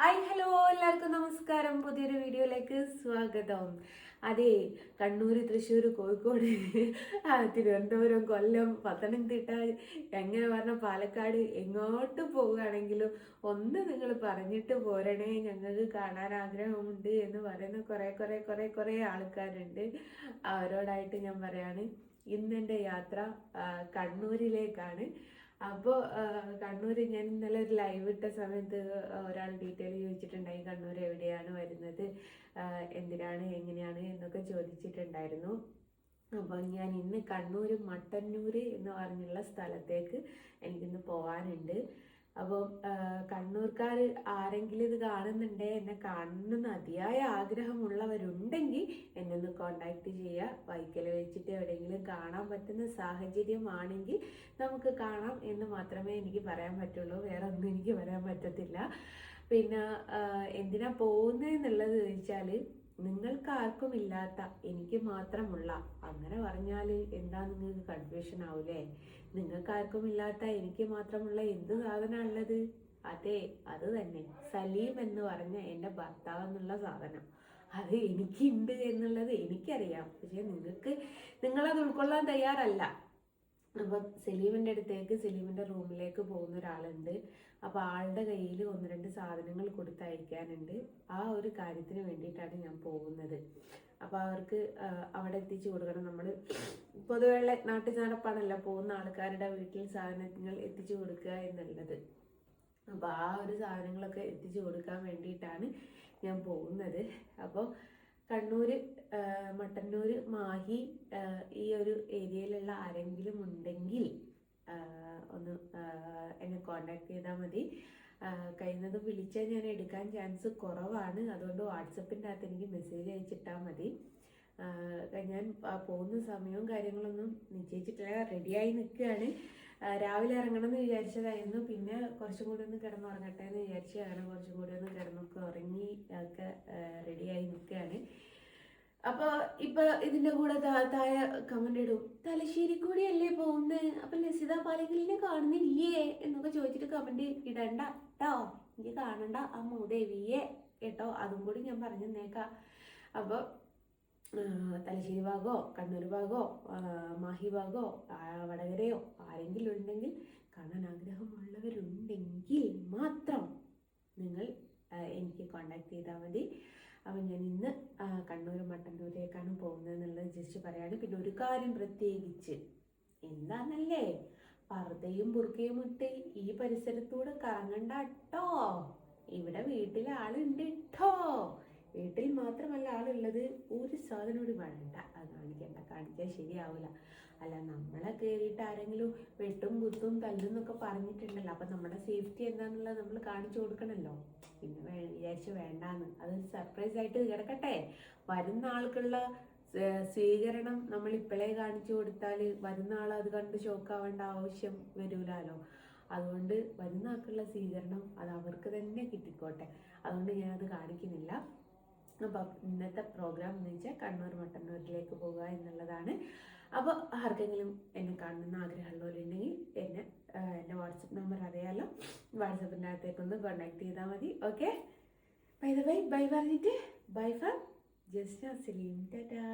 Hi hello എല്ലാവർക്കും നമസ്കാരം. പുതിയൊരു വീഡിയോയിലേക്ക് സ്വാഗതം. അതെ കണ്ണൂർ തൃശ്ശൂർ കോഴിക്കോട് തിരുവനന്തപുരം കൊല്ലം പത്തനംതിട്ട എങ്ങനെ പറഞ്ഞ പാലക്കാട് എങ്ങോട്ട് പോവുകയാണെങ്കിലും ഒന്ന് നിങ്ങൾ പറഞ്ഞിട്ട് പോരണേ. ഞങ്ങൾക്ക് കാണാൻ ആഗ്രഹമുണ്ട് എന്ന് പറയുന്ന കുറേ കുറേ കുറേ കുറേ ആൾക്കാരുണ്ട്. അവരോടായിട്ട് ഞാൻ പറയാണ് ഇന്നെന്റെ യാത്ര കണ്ണൂരിലേക്കാണ്. അപ്പോൾ കണ്ണൂർ ഞാൻ ഇന്നലെ ഒരു ലൈവ് ഇട്ട സമയത്ത് ഒരാൾ ഡീറ്റെയിൽ ചോദിച്ചിട്ടുണ്ടായി കണ്ണൂർ എവിടെയാണ് വരുന്നത് എന്തിനാണ് എങ്ങനെയാണ് എന്നൊക്കെ ചോദിച്ചിട്ടുണ്ടായിരുന്നു. അപ്പോൾ ഞാൻ ഇന്ന് കണ്ണൂർ മട്ടന്നൂർ എന്ന് പറഞ്ഞുള്ള സ്ഥലത്തേക്ക് എനിക്കിന്ന് പോകാനുണ്ട് അപ്പോൾ കണ്ണൂർക്കാർ ആരെങ്കിലും ഇത് കാണുന്നുണ്ടേ എന്നെ കാണണമെന്ന് അതിയായ ആഗ്രഹമുള്ളവരുണ്ടെങ്കിൽ എന്നെ ഒന്ന് കോണ്ടാക്ട് ചെയ്യുക. വൈക്കൽ വെച്ചിട്ട് എവിടെയെങ്കിലും കാണാൻ പറ്റുന്ന സാഹചര്യമാണെങ്കിൽ നമുക്ക് കാണാം എന്ന് മാത്രമേ എനിക്ക് പറയാൻ പറ്റുള്ളൂ. വേറെ ഒന്നും എനിക്ക് പറയാൻ പറ്റത്തില്ല. പിന്നെ എന്തിനാ എന്തിനാ പോകുന്നതെന്നുള്ളത് ചോദിച്ചാൽ നിങ്ങൾക്ക് ആർക്കും ഇല്ലാത്ത എനിക്ക് മാത്രമുള്ള. അങ്ങനെ പറഞ്ഞാൽ എന്താ നിങ്ങൾക്ക് കൺഫ്യൂഷൻ ആവൂലേ? നിങ്ങൾക്ക് ആർക്കും ഇല്ലാത്ത എനിക്ക് മാത്രമുള്ള എന്ത് സാധനമാണുള്ളത് അതെ അത് തന്നെ. സലീം എന്ന് പറഞ്ഞ എന്റെ ഭർത്താവ് എന്നുള്ള സാധനം. അത് എനിക്കുണ്ട് എന്നുള്ളത് എനിക്കറിയാം. പക്ഷെ നിങ്ങൾക്ക് നിങ്ങളത് ഉൾക്കൊള്ളാൻ തയ്യാറല്ല. അപ്പം സലീമിന്റെ അടുത്തേക്ക് സലീമിന്റെ റൂമിലേക്ക് പോകുന്ന ഒരാളുണ്ട്. അപ്പോൾ ആളുടെ കയ്യിൽ ഒന്ന് രണ്ട് സാധനങ്ങൾ കൊടുത്തയക്കാനുണ്ട് ആ ഒരു കാര്യത്തിന് വേണ്ടിയിട്ടാണ് ഞാൻ പോകുന്നത്. അപ്പോൾ അവർക്ക് അവിടെ എത്തിച്ചു കൊടുക്കണം. നമ്മൾ പൊതുവെയുള്ള നാട്ടിൽ നടപ്പാണല്ലോ പോകുന്ന ആൾക്കാരുടെ വീട്ടിൽ സാധനങ്ങൾ എത്തിച്ചു കൊടുക്കുക എന്നുള്ളത്. അപ്പോൾ ആ ഒരു സാധനങ്ങളൊക്കെ എത്തിച്ചു കൊടുക്കാൻ വേണ്ടിയിട്ടാണ് ഞാൻ പോകുന്നത്. അപ്പോൾ കണ്ണൂർ മട്ടന്നൂർ മാഹി ഈ ഒരു ഏരിയയിലുള്ള ആരെങ്കിലും ഉണ്ടെങ്കിൽ ഒന്ന് എന്നെ കോണ്ടാക്ട് ചെയ്താൽ മതി. കഴിയുന്നതും വിളിച്ചാൽ ഞാൻ എടുക്കാൻ ചാൻസ് കുറവാണ്. അതുകൊണ്ട് വാട്സപ്പിന്റെ അകത്ത് എനിക്ക് മെസ്സേജ് അയച്ചിട്ടാൽ മതി. ഞാൻ പോകുന്ന സമയവും കാര്യങ്ങളൊന്നും നിശ്ചയിച്ചിട്ടില്ല. റെഡിയായി നിൽക്കുകയാണ്. രാവിലെ ഇറങ്ങണം എന്ന് വിചാരിച്ചതായിരുന്നു. പിന്നെ കുറച്ചും കൂടി ഒന്ന് കിടന്നുറങ്ങട്ടെ എന്ന് വിചാരിച്ച് അങ്ങനെ കുറച്ചും കൂടി ഒന്ന് കിടന്നൊക്കെ ഉറങ്ങി ഒക്കെ അപ്പോൾ ഇപ്പൊ ഇതിന്റെ കൂടെ താഴെ കമന്റ് ഇടും തലശ്ശേരി കൂടി അല്ലേ പോകുന്നത് അപ്പൊ ലസിത പാലങ്കിലിനെ കാണുന്നില്ലേ? എന്നൊക്കെ ചോദിച്ചിട്ട് കമന്റ് ഇടണ്ട കേട്ടോ എനിക്ക് കാണണ്ട ആ മൂദേവിയെ കേട്ടോ. അതും കൂടി ഞാൻ പറഞ്ഞു തന്നേക്കാം. അപ്പോൾ തലശ്ശേരി ഭാഗമോ കണ്ണൂർ ഭാഗമോ മാഹി ഭാഗമോ ആ, വടകരയോ ആരെങ്കിലും ഉണ്ടെങ്കിൽ കാണാൻ ആഗ്രഹമുള്ളവരുണ്ടെങ്കിൽ മാത്രം നിങ്ങൾ എനിക്ക് കോണ്ടാക്ട് ചെയ്താൽ മതി. അപ്പം ഞാൻ ഇന്ന് കണ്ണൂർ മട്ടന്നൂരിലേക്കാണ് പോകുന്നത് എന്നുള്ളത് ജസ്റ്റ് പറയാണ്. പിന്നെ ഒരു കാര്യം പ്രത്യേകിച്ച്. എന്താന്നല്ലേ? പർദ്ദയും ബുർക്കയും ഇട്ട് ഈ പരിസരത്തൂടെ കറങ്ങണ്ട കേട്ടോ ഇവിടെ വീട്ടിൽ ആളുണ്ട് കേട്ടോ വീട്ടിൽ മാത്രമല്ല ആളുള്ളത്. ഒരു സാധനം കൂടി വേണ്ട. അത് കാണിക്കണ്ട. കാണിച്ചാൽ ശരിയാവില്ല അല്ല നമ്മളെ കയറിയിട്ട് ആരെങ്കിലും വെട്ടും കുത്തും തല്ലും എന്നൊക്കെ പറഞ്ഞിട്ടുണ്ടല്ലോ. അപ്പം നമ്മുടെ സേഫ്റ്റി എന്താണെന്നുള്ളത് നമ്മൾ കാണിച്ചു കൊടുക്കണമല്ലോ വിചാരിച്ച് വേണ്ടാന്ന്. അത് സർപ്രൈസ് ആയിട്ട് കിടക്കട്ടെ. വരുന്ന ആൾക്കുള്ള സ്വ- സ്വീകരണം നമ്മൾ ഇപ്പോഴേ കാണിച്ചു കൊടുത്താൽ വരുന്ന ആൾ അത് കണ്ട് ഷോക്കാവേണ്ട ആവശ്യം വരൂലാലോ. അതുകൊണ്ട് വരുന്ന ആൾക്കുള്ള സ്വീകരണം അത് അവർക്ക് തന്നെ കിട്ടിക്കോട്ടെ. അതുകൊണ്ട് ഞാൻ അത് കാണിക്കുന്നില്ല. അപ്പോൾ ഇന്നത്തെ പ്രോഗ്രാം എന്ന് വെച്ചാൽ കണ്ണൂർ മട്ടന്നൂരിലേക്ക് പോകുക എന്നുള്ളതാണ്. അപ്പോൾ ആർക്കെങ്കിലും എന്നെ കാണുന്ന ആഗ്രഹമുള്ളവരുണ്ടെങ്കിൽ എന്നെ എന്റെ വാട്സപ്പ് നമ്പർ അറിയാമല്ലോ വാട്സപ്പിന്റെ അകത്തേക്കൊന്ന് കോണ്ടാക്ട് ചെയ്താൽ മതി. Okay bye the bye bye പറഞ്ഞിട്ട് bye for just Salim tata